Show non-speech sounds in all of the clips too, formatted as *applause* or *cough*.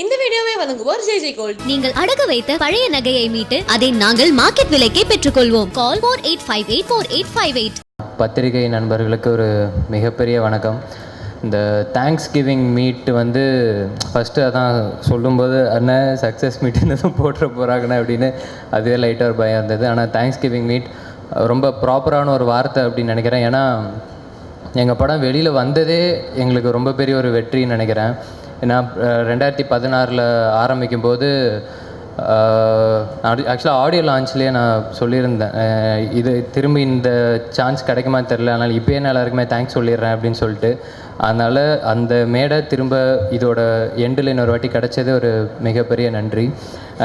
இந்த வீடியோவை வழங்குவோர் ஜெய் ஜெய் கோல்ட். நீங்கள் அடகு வைத்த பழைய நகையை மீட்டு அதை நாங்கள் மார்க்கெட் விலைக்கே பெற்றுக்கொள்வோம். Call four eight five eight four eight five eight பத்திரிகை நண்பர்களுக்கு ஒரு மிகப்பெரிய வணக்கம். இந்த தேங்க்ஸ் கிவிங் மீட் வந்து ஃபஸ்ட்டு அதான் சொல்லும்போது அண்ணன் சக்ஸஸ் மீட்டுன்னு தான் போட்டுற போகிறாங்கண்ணே அப்படின்னு அதுவே லைட்டாக ஒரு பயம் இருந்தது. ஆனால் தேங்க்ஸ் கிவிங் மீட் ரொம்ப ப்ராப்பரான ஒரு வார்த்தை அப்படின்னு நினைக்கிறேன். ஏன்னா எங்கள் படம் வெளியில் வந்ததே எங்களுக்கு ரொம்ப பெரிய ஒரு வெற்றின்னு நினைக்கிறேன். ஏன்னா ரெண்டாயிரத்தி பதினாறில் ஆரம்பிக்கும் போது ஆக்சுவலாக ஆடியோ லான்ச்லேயே நான் சொல்லியிருந்தேன். இது திரும்பி இந்த சான்ஸ் கிடைக்குமா தெரில அதனால் இப்போயே நான் எல்லாருக்குமே தேங்க்ஸ் சொல்லிடுறேன் அப்படின்னு சொல்லிட்டு அதனால் அந்த மேடை திரும்ப இதோட எண்டில் இன்னொரு வாட்டி கிடைச்சது ஒரு மிகப்பெரிய நன்றி.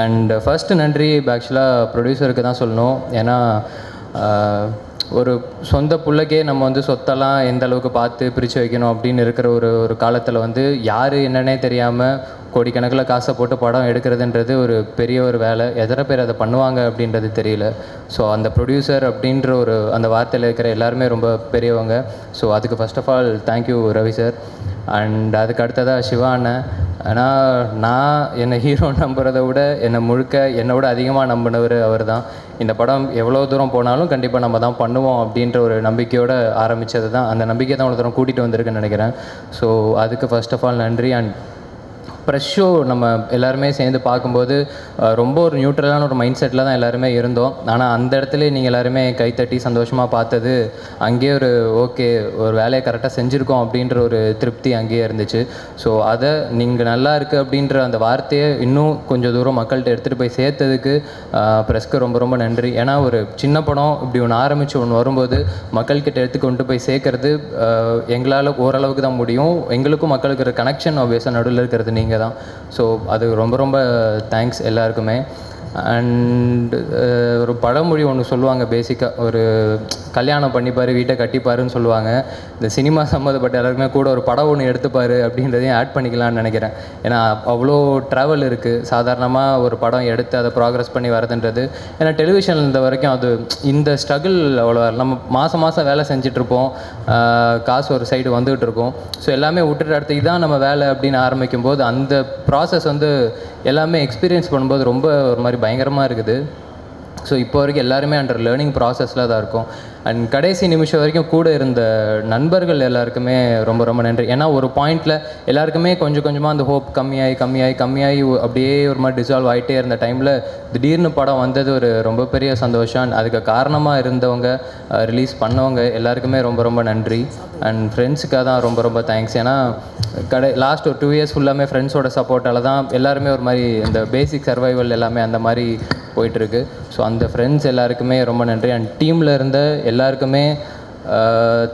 அண்ட் ஃபஸ்ட்டு நன்றி இப்போ ஆக்சுவலாக ப்ரொடியூசருக்கு தான் சொல்லணும். ஏன்னா ஒரு சொந்த பிள்ளைக்கே நம்ம வந்து சொத்தெல்லாம் எந்த அளவுக்கு பார்த்து பிரித்து வைக்கணும் அப்படின்னு இருக்கிற ஒரு ஒரு காலத்தில் வந்து யார் என்னன்னே தெரியாமல் கோடிக்கணக்கில் காசை போட்டு படம் எடுக்கிறதுன்றது ஒரு பெரிய ஒரு வேலை. எத்தனை பேர் அதை பண்ணுவாங்க அப்படின்றது தெரியல. ஸோ அந்த ப்ரொடியூசர் அப்படின்ற ஒரு அந்த வார்த்தையில் இருக்கிற எல்லாருமே ரொம்ப பெரியவங்க. ஸோ அதுக்கு first of all thank you Ravi sir and அதுக்கு அடுத்ததாக சிவா அண்ணன் ஆனால் நான் என்னை ஹீரோ நம்புறதை விட என்னை முழுக்க என்னை விட அதிகமாக நம்பினவர் அவர் தான் இந்த படம் எவ்வளோ தூரம் போனாலும் கண்டிப்பாக நம்ம தான் பண்ணுவோம் அப்படின்ற ஒரு நம்பிக்கையோடு ஆரம்பித்தது தான் அந்த நம்பிக்கை தான் அவ்வளோ தூரம் கூட்டிகிட்டு வந்திருக்குன்னு நினைக்கிறேன். ஸோ அதுக்கு ஃபஸ்ட் ஆஃப் ஆல் நன்றி. அண்ட் ப்ரெஷ் ஷோ நம்ம எல்லாருமே சேர்ந்து பார்க்கும்போது ரொம்ப ஒரு நியூட்ரலான ஒரு மைண்ட் செட்டில் தான் எல்லாருமே இருந்தோம். ஆனால் அந்த இடத்துல நீங்கள் எல்லாருமே கைத்தட்டி சந்தோஷமாக பார்த்தது அங்கேயே ஒரு ஓகே ஒரு வேலையை கரெக்டாக செஞ்சுருக்கோம் அப்படின்ற ஒரு திருப்தி அங்கேயே இருந்துச்சு. ஸோ அதை நீங்கள் நல்லா இருக்குது அப்படின்ற அந்த வார்த்தையை இன்னும் கொஞ்சம் தூரம் மக்கள்கிட்ட எடுத்துகிட்டு போய் சேர்த்ததுக்கு ப்ரெஸ்க்கு ரொம்ப ரொம்ப நன்றி. ஏன்னா ஒரு சின்ன படம் இப்படி ஒன்று ஆரம்பித்து ஒன்று வரும்போது மக்கள்கிட்ட எடுத்து கொண்டு போய் சேர்க்கறது எங்களால் ஓரளவுக்கு தான் முடியும். எங்களுக்கும் மக்களுக்கு ஒரு கனெக்ஷன் ஆப்வியஸாக நடுவில் இருக்கிறது நீங்கள் தான் ஸோ அது ரொம்ப ரொம்ப தேங்க்ஸ் எல்லாருக்குமே. அண்ட் uh, ஒரு பழமொழி ஒன்று சொல்லுவாங்க பேசிக்காக ஒரு கல்யாணம் பண்ணிப்பார் வீட்டை கட்டிப்பாருன்னு சொல்லுவாங்க. இந்த சினிமா சம்மந்தப்பட்ட எல்லாருக்குமே கூட ஒரு படம் ஒன்று எடுத்துப்பார் அப்படின்றதையும் ஆட் பண்ணிக்கலாம்னு நினைக்கிறேன். ஏன்னா அவ்வளோ ட்ராவல் இருக்குது சாதாரணமாக ஒரு படம் எடுத்து அதை ப்ராக்ரஸ் பண்ணி வரதுன்றது ஏன்னா டெலிவிஷன் இருந்த வரைக்கும் அது இந்த ஸ்ட்ரகிள் அவ்வளோ நம்ம மாதம் மாதம் வேலை செஞ்சிட்ருப்போம் காசு ஒரு சைடு வந்துகிட்டு இருக்கும் ஸோ எல்லாமே விட்டுட்டு இடத்துக்கு தான் நம்ம வேலை அப்படின்னு ஆரம்பிக்கும் போது அந்த ப்ராசஸ் வந்து எல்லாமே எக்ஸ்பீரியன்ஸ் பண்ணும்போது ரொம்ப ஒரு மாதிரி பயங்கரமாக இருக்குது. ஸோ இப்போ வரைக்கும் எல்லாருமே அண்டர் லேர்னிங் ப்ராசஸில் தான் இருக்கும். அண்ட் கடைசி நிமிஷம் வரைக்கும் கூட இருந்த நண்பர்கள் எல்லாருக்குமே ரொம்ப ரொம்ப நன்றி. ஏன்னா ஒரு பாயிண்டில் எல்லாருக்குமே கொஞ்சம் கொஞ்சமாக அந்த ஹோப் கம்மியாகி கம்மியாகி கம்மியாகி அப்படியே ஒரு மாதிரி டிசால்வ் ஆகிட்டே இருந்த டைமில் திடீர்னு படம் வந்தது ஒரு ரொம்ப பெரிய சந்தோஷம். அதுக்கு காரணமாக இருந்தவங்க ரிலீஸ் பண்ணவங்க எல்லாருக்குமே ரொம்ப ரொம்ப நன்றி. அண்ட் ஃப்ரெண்ட்ஸுக்காக தான் ரொம்ப ரொம்ப தேங்க்ஸ் ஏன்னா கடை லாஸ்ட் ஒரு டூ இயர்ஸ் ஃபுல்லாமே ஃப்ரெண்ட்ஸோட சப்போர்ட்டால் தான் எல்லாருமே ஒரு மாதிரி இந்த பேசிக் சர்வைவல் எல்லாமே அந்த மாதிரி போயிட்டுருக்கு. ஸோ அந்த ஃப்ரெண்ட்ஸ் எல்லாருக்குமே ரொம்ப நன்றி. அண்ட் டீமில் இருந்த எல்லாருக்குமே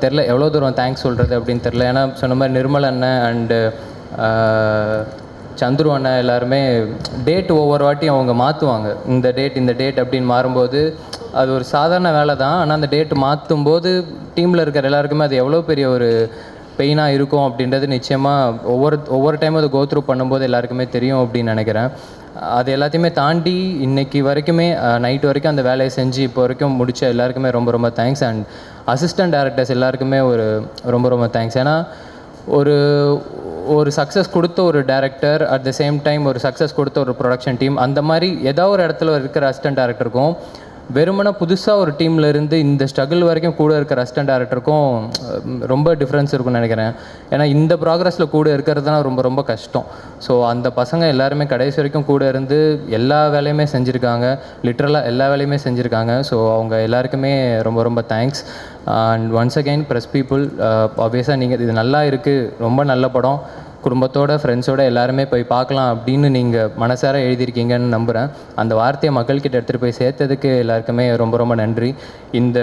தெரில எவ்வளோ தூரம் தேங்க்ஸ் சொல்கிறது அப்படின்னு தெரில. ஏன்னா சொன்ன மாதிரி நிர்மல் அண்ணன் அண்டு சந்துரு அண்ணன் எல்லாருமே டேட் ஒவ்வொரு வாட்டியும் அவங்க மாற்றுவாங்க இந்த டேட் இந்த டேட் அப்படின்னு மாறும்போது அது ஒரு சாதாரண வேலை தான். ஆனால் அந்த டேட் மாற்றும் போது டீமில் இருக்கிற எல்லாருக்குமே அது எவ்வளோ பெரிய ஒரு பெயினாக இருக்கும் அப்படின்றது நிச்சயமாக ஒவ்வொரு ஒவ்வொரு டைமும் அதை கோத்ரூ பண்ணும்போது எல்லாருக்குமே தெரியும் அப்படின்னு நினைக்கிறேன். அது எல்லாத்தையுமே தாண்டி இன்னைக்கு வரைக்குமே நைட் வரைக்கும் அந்த வேலையை செஞ்சு இப்போ வரைக்கும் முடிச்ச எல்லாருக்குமே ரொம்ப ரொம்ப தேங்க்ஸ் அண்ட் அசிஸ்டன்ட் டேரக்டர்ஸ் எல்லாருக்குமே ஒரு ரொம்ப ரொம்ப தேங்க்ஸ் ஏன்னா ஒரு ஒரு சக்ஸஸ் கொடுத்த ஒரு director at the same time ஒரு சக்ஸஸ் கொடுத்த ஒரு ப்ரொடக்ஷன் டீம் அந்த மாதிரி ஏதாவது ஒரு இடத்துல இருக்கிற அசிஸ்டன்ட் டேரக்டருக்கும் வெறுமனா புதுசாக ஒரு டீமில் இருந்து இந்த ஸ்ட்ரகிள் வரைக்கும் கூட இருக்கிற அசிஸ்டன்ட் டேரக்டருக்கும் ரொம்ப டிஃப்ரென்ஸ் இருக்கும்னு நினைக்கிறேன். ஏன்னா இந்த ப்ராக்ரஸில் கூட இருக்கிறது தான் ரொம்ப ரொம்ப கஷ்டம். ஸோ அந்த பசங்க எல்லாருமே கடைசி வரைக்கும் கூட இருந்து எல்லா வேலையுமே செஞ்சுருக்காங்க. லிட்ரலாக எல்லா வேலையுமே செஞ்சுருக்காங்க. ஸோ அவங்க எல்லாருக்குமே ரொம்ப ரொம்ப thanks and once again press people ஆப்வியஸாக நீங்கள் இது நல்லா இருக்குது ரொம்ப நல்ல படம். குடும்பத்தோட ஃப்ரெண்ட்ஸோட எல்லாருமே போய் பார்க்கலாம் அப்படின்னு நீங்கள் மனசார எழுதியிருக்கீங்கன்னு நம்புகிறேன் அந்த வார்த்தையை மக்கள்கிட்ட எடுத்துகிட்டு போய் சேர்த்ததுக்கு எல்லாருக்குமே ரொம்ப ரொம்ப நன்றி. இந்த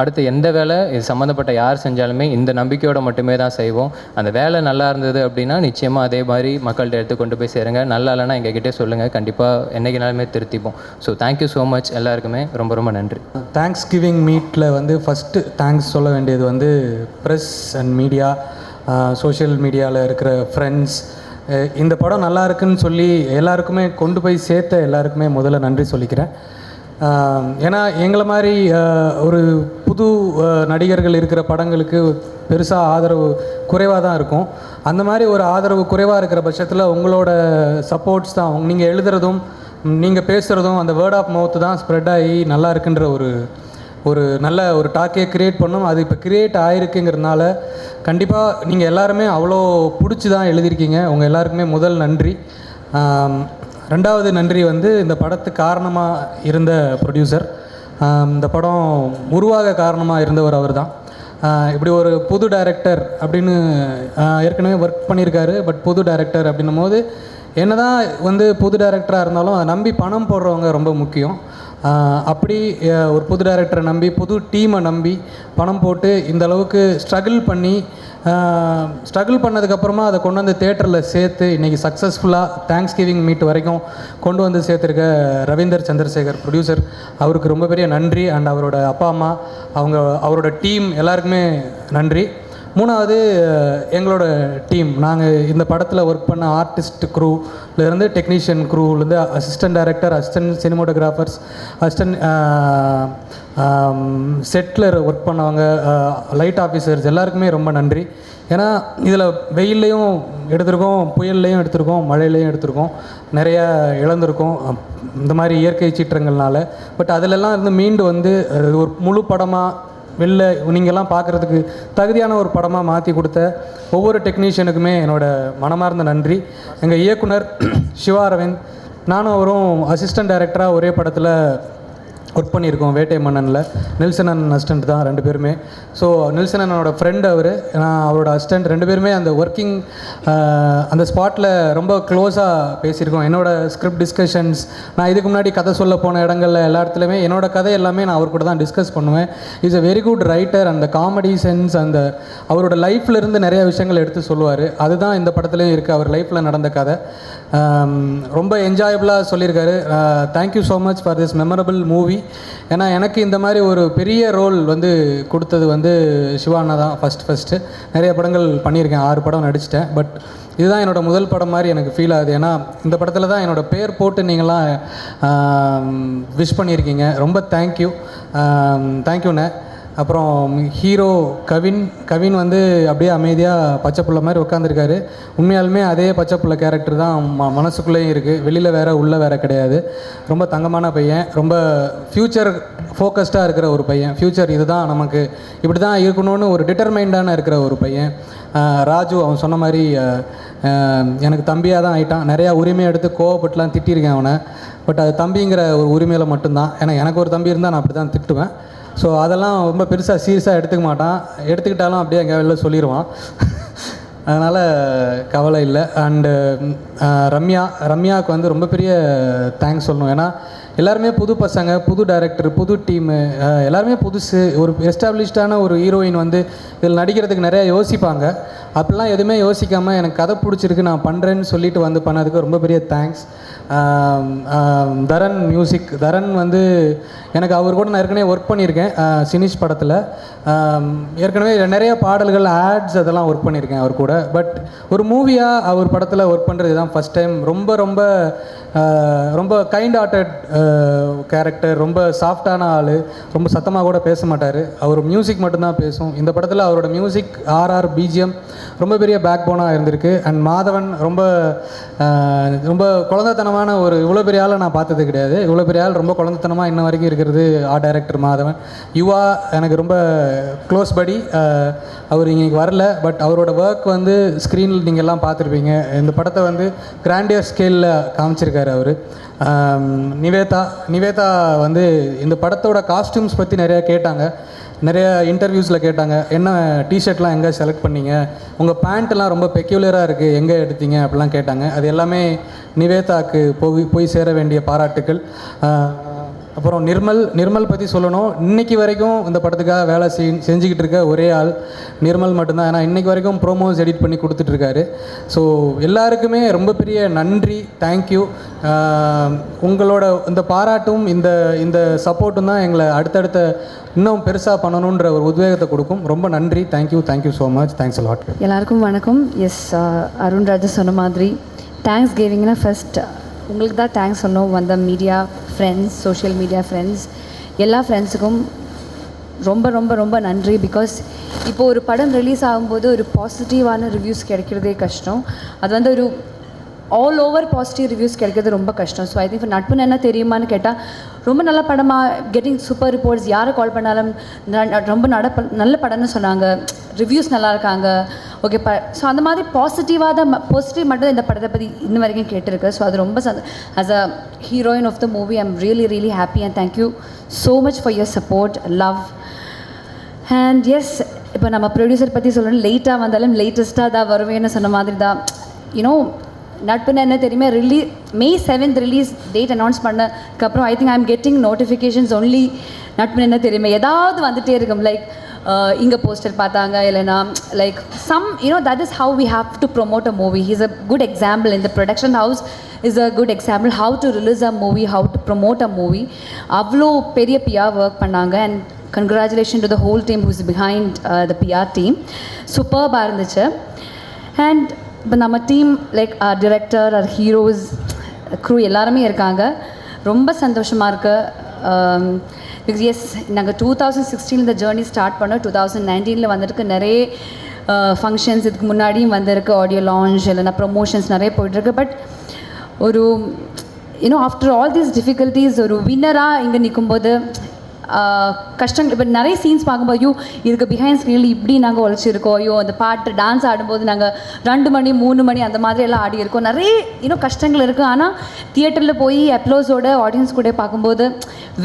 அடுத்து எந்த வேலை இது சம்மந்தப்பட்ட யார் செஞ்சாலுமே இந்த நம்பிக்கையோட மட்டுமே தான் செய்வோம். அந்த வேலை நல்லா இருந்தது அப்படின்னா நிச்சயமாக அதே மாதிரி மக்கள்கிட்ட எடுத்து கொண்டு போய் சேருங்க. நல்லா இல்லைன்னா எங்ககிட்டே சொல்லுங்கள் கண்டிப்பாக என்னைக்குனாலுமே திருத்திப்போம். So thank you so much எல்லாருக்குமே ரொம்ப ரொம்ப நன்றி. தேங்க்ஸ் கிவிங் மீட்டில் வந்து ஃபஸ்ட்டு தேங்க்ஸ் சொல்ல வேண்டியது வந்து ப்ரெஸ் அண்ட் மீடியா சோஷியல் மீடியாவில் இருக்கிற ஃப்ரெண்ட்ஸ் இந்த படம் நல்லா இருக்குன்னு சொல்லி எல்லாருக்குமே கொண்டு போய் சேர்த்த எல்லாருக்குமே முதல்ல நன்றி சொல்லிக்கிறேன். ஏன்னா எங்களை மாதிரி ஒரு புது நடிகர்கள் இருக்கிற படங்களுக்கு பெருசாக ஆதரவு குறைவாக தான் இருக்கும். அந்த மாதிரி ஒரு ஆதரவு குறைவாக இருக்கிற பட்சத்தில் உங்களோட சப்போர்ட்ஸ் தான் நீங்கள் எழுதுறதும் நீங்கள் பேசுகிறதும் அந்த வேர்ட் ஆஃப் மவுத்து தான் ஸ்ப்ரெட் ஆகி நல்லா இருக்குன்ற ஒரு ஒரு நல்ல ஒரு டாக்கே கிரியேட் பண்ணோம். அது இப்போ கிரியேட் ஆகிருக்குங்கிறதுனால கண்டிப்பாக நீங்கள் எல்லாருமே அவ்வளோ பிடிச்சி தான் எழுதியிருக்கீங்க. உங்கள் எல்லாருக்குமே முதல் நன்றி. ரெண்டாவது நன்றி வந்து இந்த படத்துக்கு காரணமாக இருந்த ப்ரொடியூசர் இந்த படம் உருவாக காரணமாக இருந்தவர் அவர் தான் இப்படி ஒரு புது டைரக்டர் அப்படின்னு ஏற்கனவே ஒர்க் பண்ணியிருக்காரு. பட் புது டைரக்டர் அப்படின்னும் போது என்ன தான் வந்து புது டைரக்டராக இருந்தாலும் அதை நம்பி பணம் போடுறவங்க ரொம்ப முக்கியம். அப்படி ஒரு புது டைரக்டரை நம்பி புது டீமை நம்பி பணம் போட்டு இந்த அளவுக்கு ஸ்ட்ரகிள் பண்ணி ஸ்ட்ரகிள் பண்ணதுக்கப்புறமா அதை கொண்டு வந்து தேட்டரில் சேர்த்து இன்றைக்கி சக்ஸஸ்ஃபுல்லாக தேங்க்ஸ் கிவிங் மீட் வரைக்கும் கொண்டு வந்து சேர்த்துருக்க ரவீந்தர் சந்திரசேகர் ப்ரொடியூசர் அவருக்கு ரொம்ப பெரிய நன்றி. அண்ட் அவரோட அப்பா அம்மா அவங்க அவரோட டீம் எல்லாருக்குமே நன்றி. மூணாவது எங்களோட டீம். நாங்கள் இந்த படத்தில் ஒர்க் பண்ண ஆர்டிஸ்ட் க்ரூலேருந்து technician க்ரூலேருந்து assistant director assistant cinematographers assistant settle work பண்ணவங்க லைட் ஆஃபீஸர்ஸ் எல்லாருக்குமே ரொம்ப நன்றி. ஏன்னா இதில் வெயில்லையும் எடுத்திருக்கோம் புயல்லையும் எடுத்திருக்கோம் மழையிலையும் எடுத்திருக்கோம். நிறைய இழந்திருக்கோம். இந்த மாதிரி இயற்கை சீற்றங்கள்னால. பட் அதிலெல்லாம் இருந்து மீண்டு வந்து ஒரு முழு படமாக வெளில நீங்கள்லாம் பார்க்குறதுக்கு தகுதியான ஒரு படமாக மாற்றி கொடுத்த ஒவ்வொரு டெக்னீஷியனுக்குமே என்னோடய மனமார்ந்த நன்றி. எங்கள் இயக்குனர் *clears throat* சிவா அரவிந்த் நானும் அவரும் அசிஸ்டன்ட் டைரக்டராக ஒரே படத்தில் ஒர்க் பண்ணியிருக்கோம் வேட்டை மன்னனில். நெல்சன் அண்ணன் அசிஸ்டன்ட் தான் ரெண்டு பேருமே. ஸோ நெல்சன் அண்ணனோட ஃப்ரெண்ட் அவர். நான் அவரோட அசிஸ்டன்ட் ரெண்டு பேருமே அந்த ஒர்க்கிங் அந்த ஸ்பாட்டில் ரொம்ப க்ளோஸாக பேசியிருக்கோம். என்னோட ஸ்கிரிப்ட் டிஸ்கஷன்ஸ் நான் இதுக்கு முன்னாடி கதை சொல்ல போன இடங்கள்ல எல்லா இடத்துலையுமே என்னோட கதை எல்லாமே நான் அவர் கூட தான் டிஸ்கஸ் பண்ணுவேன். Is a very good writer அந்த காமெடி சென்ஸ் அந்த அவரோட லைஃப்லேருந்து நிறைய விஷயங்கள் எடுத்து சொல்லுவார். அதுதான் இந்த படத்துலேயும் இருக்குது அவர் லைஃப்பில் நடந்த கதை. ரொம்ப என்ஜாயபுளாக சொல்லியிருக்காரு. Thank you so much for this memorable movie ஏன்னா எனக்கு இந்த மாதிரி ஒரு பெரிய ரோல் வந்து கொடுத்தது வந்து சிவானா தான் ஃபஸ்ட் ஃபஸ்ட்டு நிறைய படங்கள் பண்ணியிருக்கேன். ஆறு படம் நடிச்சிட்டேன். பட் இதுதான் என்னோட முதல் படம் மாதிரி எனக்கு ஃபீல் ஆகுது. ஏன்னா இந்த படத்தில் தான் என்னோட பேர் போட்டு நீங்களாம் விஷ் பண்ணியிருக்கீங்க. ரொம்ப தேங்க்யூ தேங்க்யூண்ணே அப்புறம் ஹீரோ கவின் கவின் வந்து அப்படியே அமைதியாக பச்சை புள்ள மாதிரி உட்காந்துருக்காரு உண்மையாலுமே அதே பச்சை புள்ள கேரக்டர் தான் ம மனசுக்குள்ளேயும் இருக்குது வெளியில் வேற உள்ளே வேற கிடையாது. ரொம்ப தங்கமான பையன். ரொம்ப ஃப்யூச்சர் ஃபோக்கஸ்டாக இருக்கிற ஒரு பையன். ஃப்யூச்சர் இதுதான் நமக்கு. இப்படி தான் இருக்கணும்னு ஒரு டிட்டர்மைண்டான இருக்கிற ஒரு பையன். ராஜு அவன் சொன்ன மாதிரி எனக்கு தம்பியாக தான் ஆயிட்டான். நிறையா உரிமை எடுத்து கோவப்பட்டுலாம் திட்டியிருக்கேன் அவனை. பட் அது தம்பிங்கிற ஒரு உரிமையில் மட்டும்தான். ஏன்னா எனக்கு ஒரு தம்பி இருந்தால் நான் அப்படி தான் திட்டுவேன். ஸோ அதெல்லாம் ரொம்ப பெருசாக சீரியஸாக எடுத்துக்க மாட்டான். எடுத்துக்கிட்டாலும் அப்படியே எங்கள் வெளில சொல்லிடுவான் அதனால் கவலை இல்லை. அண்டு ரம்யா ரம்யாவுக்கு வந்து ரொம்ப பெரிய தேங்க்ஸ் சொல்லணும். ஏன்னா எல்லாருமே புது பசங்க புது டைரக்டர் புது டீமு எல்லாருமே புதுசு. ஒரு எஸ்டாப்ளிஷ்டான ஒரு ஹீரோயின் வந்து இதில் நடிக்கிறதுக்கு நிறையா யோசிப்பாங்க. அப்படிலாம் எதுவுமே யோசிக்காமல் எனக்கு கதை பிடிச்சிருக்கு நான் பண்ணுறேன்னு சொல்லிட்டு வந்து பண்ணதுக்கு ரொம்ப பெரிய தேங்க்ஸ் தரன் மியூசிக் தரன் வந்து எனக்கு அவர் கூட நான் ஏற்கனவே ஒர்க் பண்ணியிருக்கேன் சினிஷ் படத்தில். ஏற்கனவே நிறைய பாடல்கள் ஆட்ஸ் அதெல்லாம் ஒர்க் பண்ணியிருக்கேன் அவர் கூட. பட் ஒரு மூவியாக அவர் படத்தில் ஒர்க் பண்ணுறது தான் ஃபஸ்ட் டைம் ரொம்ப ரொம்ப ரொம்ப கைண்ட் ஹார்ட்டட் கேரக்டர் ரொம்ப சாஃப்டான ஆள் ரொம்ப சத்தமாக கூட பேச மாட்டார். அவர் மியூசிக் மட்டும்தான் பேசும். இந்த படத்தில் அவரோட மியூசிக் ஆர்ஆர் பிஜிஎம் ரொம்ப பெரிய பேக் போனாக இருந்திருக்கு. அண்ட் மாதவன் ரொம்ப ரொம்ப குழந்தைத்தனமான ஒரு இவ்வளோ பெரிய ஆளை நான் பார்த்தது கிடையாது. இவ்வளோ பெரிய ஆள் ரொம்ப குழந்தைத்தனமாக இன்ன வரைக்கும் இருக்கிறது ஆ டைரக்டர் மாதவன். யுவா எனக்கு ரொம்ப க்ளோஸ் படி அவர் இன்னைக்கு வரல. பட் அவரோட ஒர்க் வந்து ஸ்க்ரீனில் நீங்கள் எல்லாம் பார்த்துருப்பீங்க. இந்த படத்தை வந்து கிராண்டியர் ஸ்கேலில் காமிச்சிருக்காரு. அவர். நிவேதா நிவேதா வந்து இந்த படத்தோட காஸ்டியூம்ஸ் பற்றி நிறையா கேட்டாங்க. நிறைய இன்டர்வியூஸில் கேட்டாங்க. என்ன டிஷர்ட்லாம் எங்கே செலக்ட் பண்ணீங்க? உங்கள் பேண்ட்லாம் ரொம்ப பெக்யூலராக இருக்குது எங்கே எடுத்தீங்க? அப்படிலாம் கேட்டாங்க. அது எல்லாமே நிவேதாக்கு போய் போய் சேர வேண்டிய பாராட்டுக்கள். அப்புறம் நிர்மல் நிர்மல் பற்றி சொல்லணும். இன்னைக்கு வரைக்கும் இந்த படத்துக்காக வேலை செய் செஞ்சுக்கிட்டு இருக்க ஒரே ஆள் நிர்மல் மட்டும்தான். ஏன்னா இன்னைக்கு வரைக்கும் ப்ரோமோஸ் எடிட் பண்ணி கொடுத்துட்ருக்காரு ஸோ எல்லாருக்குமே ரொம்ப பெரிய நன்றி தேங்க்யூ உங்களோட இந்த பாராட்டும் இந்த இந்த சப்போர்ட்டும் தான் எங்களை அடுத்தடுத்த இன்னும் பெருசாக பண்ணணுன்ற ஒரு உத்வேகத்தை கொடுக்கும். ரொம்ப நன்றி thank you thank you so much thanks lot எல்லாருக்கும் வணக்கம். எஸ் அருண்ராஜா சொன்ன மாதிரி தேங்க்ஸ் கிவிங்னா ஃபஸ்ட் உங்களுக்கு தான் தேங்க்ஸ் சொல்லணும் வந்த media friends social media friends எல்லா ஃப்ரெண்ட்ஸுக்கும் ரொம்ப ரொம்ப ரொம்ப நன்றி. பிகாஸ் இப்போ ஒரு படம் ரிலீஸ் ஆகும்போது ஒரு பாசிட்டிவான ரிவ்யூஸ் கிடைக்கிறதே கஷ்டம். அது வந்து ஒரு ஆல் ஓவர் பாசிட்டிவ் ரிவ்யூஸ் கிடைக்கிறது ரொம்ப கஷ்டம். ஸோ ஐ திங்க் நட்புன்னு என்ன தெரியுமான்னு கேட்டால் ரொம்ப நல்ல படமாக கெட்டிங் சூப்பர் ரிப்போர்ட்ஸ் யாரை கால் பண்ணாலும் ந- ரொம்ப நட நல்ல படம்னு சொன்னாங்க. ரிவ்யூஸ் நல்லா இருக்காங்க. ஓகே ப ஸோ அந்த மாதிரி பாசிட்டிவாக தான் பாசிட்டிவ் மட்டும் இந்த படத்தை பற்றி இன்ன வரைக்கும் கேட்டிருக்கு. ஸோ அது ரொம்ப சந்த as a heroine of the movie I'm really really happy and thank you so much for your support love and yes இப்போ நம்ம ப்ரொடியூசர் பற்றி சொல்லணும். லேட்டாக வந்தாலும் லேட்டஸ்ட்டாக தான் வருவேன்னு சொன்ன மாதிரி தான். யூனோ நட்புன்னு என்ன தெரியுமே? ரிலீ May seventh release date announce பண்ணதுக்கப்புறம் I think I am getting notifications only நட்புன்னு என்ன தெரியுமே? ஏதாவது வந்துட்டே இருக்கும். லைக் இங்கே போஸ்டர் பார்த்தாங்க இல்லைனா like some you know that is how we have to promote a movie is a good example இந்த production house is a good example how to release a movie how to promote a movie அவ்வளோ பெரிய பியாக work பண்ணாங்க and congratulation to the whole team who's behind the PR team சூப்பர்பாக இருந்துச்சு. And இப்போ நம்ம team like our director our heroes crew எல்லாருமே இருக்காங்க. ரொம்ப சந்தோஷமாக இருக்குது பிகாஸ் எஸ் நாங்கள் டூ தௌசண்ட் சிக்ஸ்டீன் இந்த ஜேர்னி ஸ்டார்ட் பண்ணோம். டூ தௌசண்ட் நைன்டீனில் வந்திருக்கு நிறைய ஃபங்க்ஷன்ஸ் இதுக்கு முன்னாடியும் வந்திருக்கு ஆடியோ லான்ச் இல்லைன்னா ப்ரொமோஷன்ஸ் நிறைய போயிட்டுருக்கு. பட் ஒரு you know after all these difficulties ஒரு வின்னராக இங்கே நிற்கும்போது கஷ்டங்கள் இப்போ நிறைய சீன்ஸ் பார்க்கும்போது ஐயோ இதுக்கு பிஹைண்ட் ஸ்க்ரீனில் இப்படி நாங்கள் உழைச்சிருக்கோம். ஐயோ அந்த பாட்டு டான்ஸ் ஆடும்போது நாங்கள் ரெண்டு மணி மூணு மணி அந்த மாதிரி எல்லாம் ஆடி இருக்கோம். நிறைய இன்னும் கஷ்டங்கள் இருக்குது ஆனால் தியேட்டரில் போய் அப்ளோஸோட ஆடியன்ஸ் கூட பார்க்கும்போது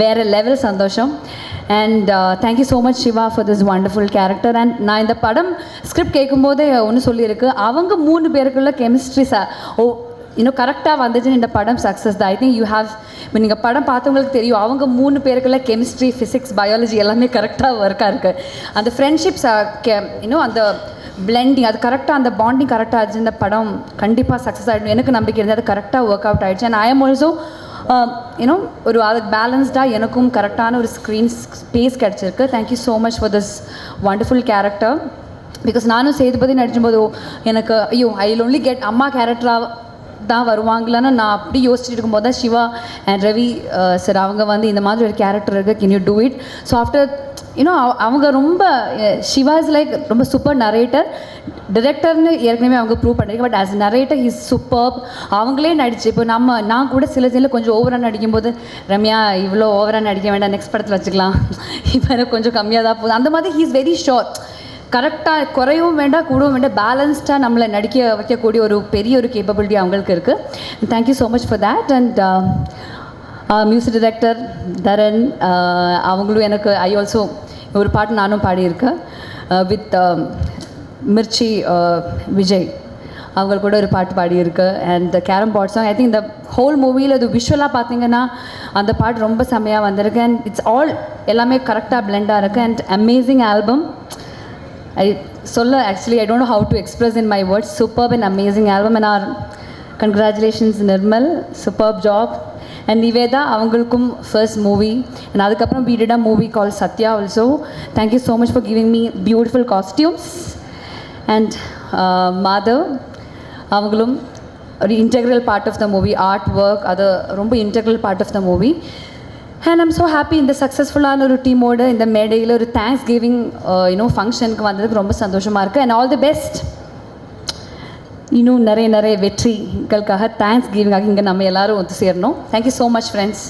வேறு லெவல் சந்தோஷம். And thank you so much Siva for this wonderful character and நான் இந்த படம் ஸ்கிரிப்ட் கேட்கும்போதே ஒன்று சொல்லியிருக்கு. அவங்க மூணு பேருக்குள்ள கெமிஸ்ட்ரி ச ஓ இன்னும் கரெக்டாக வந்துச்சுன்னு இந்த படம் சக்ஸஸ் தான். ஐ திங்க் யூ ஹாவ் இப்போ நீங்கள் படம் பார்த்தவங்களுக்கு தெரியும் அவங்க மூணு பேருக்குள்ள கெமிஸ்ட்ரி ஃபிசிக்ஸ் பயாலஜி எல்லாமே கரெக்டாக ஒர்க்காக இருக்குது அந்த ஃப்ரெண்ட்ஷிப்ஸ் கே இன்னும் அந்த பிளெண்டிங் அது கரெக்டாக அந்த பாண்டிங் கரெக்டாக ஆச்சு இந்த படம் கண்டிப்பாக சக்ஸஸ் ஆகிடும் எனக்கு நம்பிக்கை இருந்தது. அது கரெக்டாக ஒர்க் அவுட் ஆகிடுச்சு and I am also you know ஒரு அதுக்கு பேலன்ஸ்டாக எனக்கும் கரெக்டான ஒரு ஸ்க்ரீன் ஸ்பேஸ் கிடச்சிருக்கு. Thank you so much for this wonderful character because நானும் சேதுபதி நடிக்கும்போது எனக்கு ஐயோ ஐ ஒன்லி கெட் அம்மா கேரக்டராக தான் வருவாங்களான்னு நான் அப்படி யோசிச்சுட்டு இருக்கும்போது தான் சிவா அண்ட் ரவி சார் அவங்க வந்து இந்த மாதிரி ஒரு கேரக்டர் இருக்குது can you do it so after you know அவங்க ரொம்ப சிவா இஸ் லைக் ரொம்ப சூப்பர் நரேட்டர் டிரெக்டர்னு ஏற்கனவே அவங்க ப்ரூவ் பண்ணிருக்கு but as narrator is super அவங்களே நடிச்சு இப்போ நம்ம நான் கூட சில சில கொஞ்சம் ஓவராக நடிக்கும்போது ரம்யா இவ்வளோ ஓவராக நடிக்க வேண்டாம் நெக்ஸ்ட் படத்தில் வச்சுக்கலாம். *laughs* இப்போ எனக்கு கொஞ்சம் கம்மியாக தான் போகுது. அந்த மாதிரி ஹீ இஸ் வெரி ஷோர் கரெக்டாக குறையவும் வேண்டாம் கூடவும் வேண்டாம். பேலன்ஸ்டாக நம்மளை நடிக்க வைக்கக்கூடிய ஒரு பெரிய ஒரு கேப்பபிலிட்டி அவங்களுக்கு இருக்குது thank you so much for that and music director Dharan அவங்களும் எனக்கு ஐ ஆல்சோ ஒரு பாட்டு நானும் பாடியிருக்கேன். வித் மிர்ச்சி விஜய் அவங்க கூட ஒரு பாட்டு பாடியிருக்கு அண்ட் கேரம் பாட் சாங் ஐ திங்க் இந்த ஹோல் மூவியில் அது விஷுவலாக பார்த்தீங்கன்னா அந்த பாட்டு ரொம்ப செம்மையாக வந்திருக்கு. அண்ட் இட்ஸ் ஆல் எல்லாமே கரெக்டாக பிளெண்டாக இருக்குது and amazing album ஐ சொல்ல actually I don't know how to express in my words superb and amazing album and our congratulations Nirmal superb job and Niveda அவங்களுக்கும் ஃபர்ஸ்ட் மூவி அண்ட் அதுக்கப்புறம் we did a movie call Sathya also thank you so much for giving me beautiful costumes and Madhav அவங்களும் ஒரு integral part of the movie art work அது ரொம்ப integral part of the movie And I'm so happy இந்த சக்ஸஸ்ஃபுல்லான ஒரு டீமோட இந்த மேடையில் ஒரு தேங்க்ஸ் கிவிங் யூனோ ஃபங்க்ஷனுக்கு வந்ததுக்கு ரொம்ப சந்தோஷமாக இருக்குது அண்ட் ஆல் தி பெஸ்ட் இன்னும் நிறைய நிறைய வெற்றிகளுக்காக தேங்க்ஸ் கிவிங்காக இங்கே நம்ம எல்லாரும் ஒத்து சேரணும். Thank you so much friends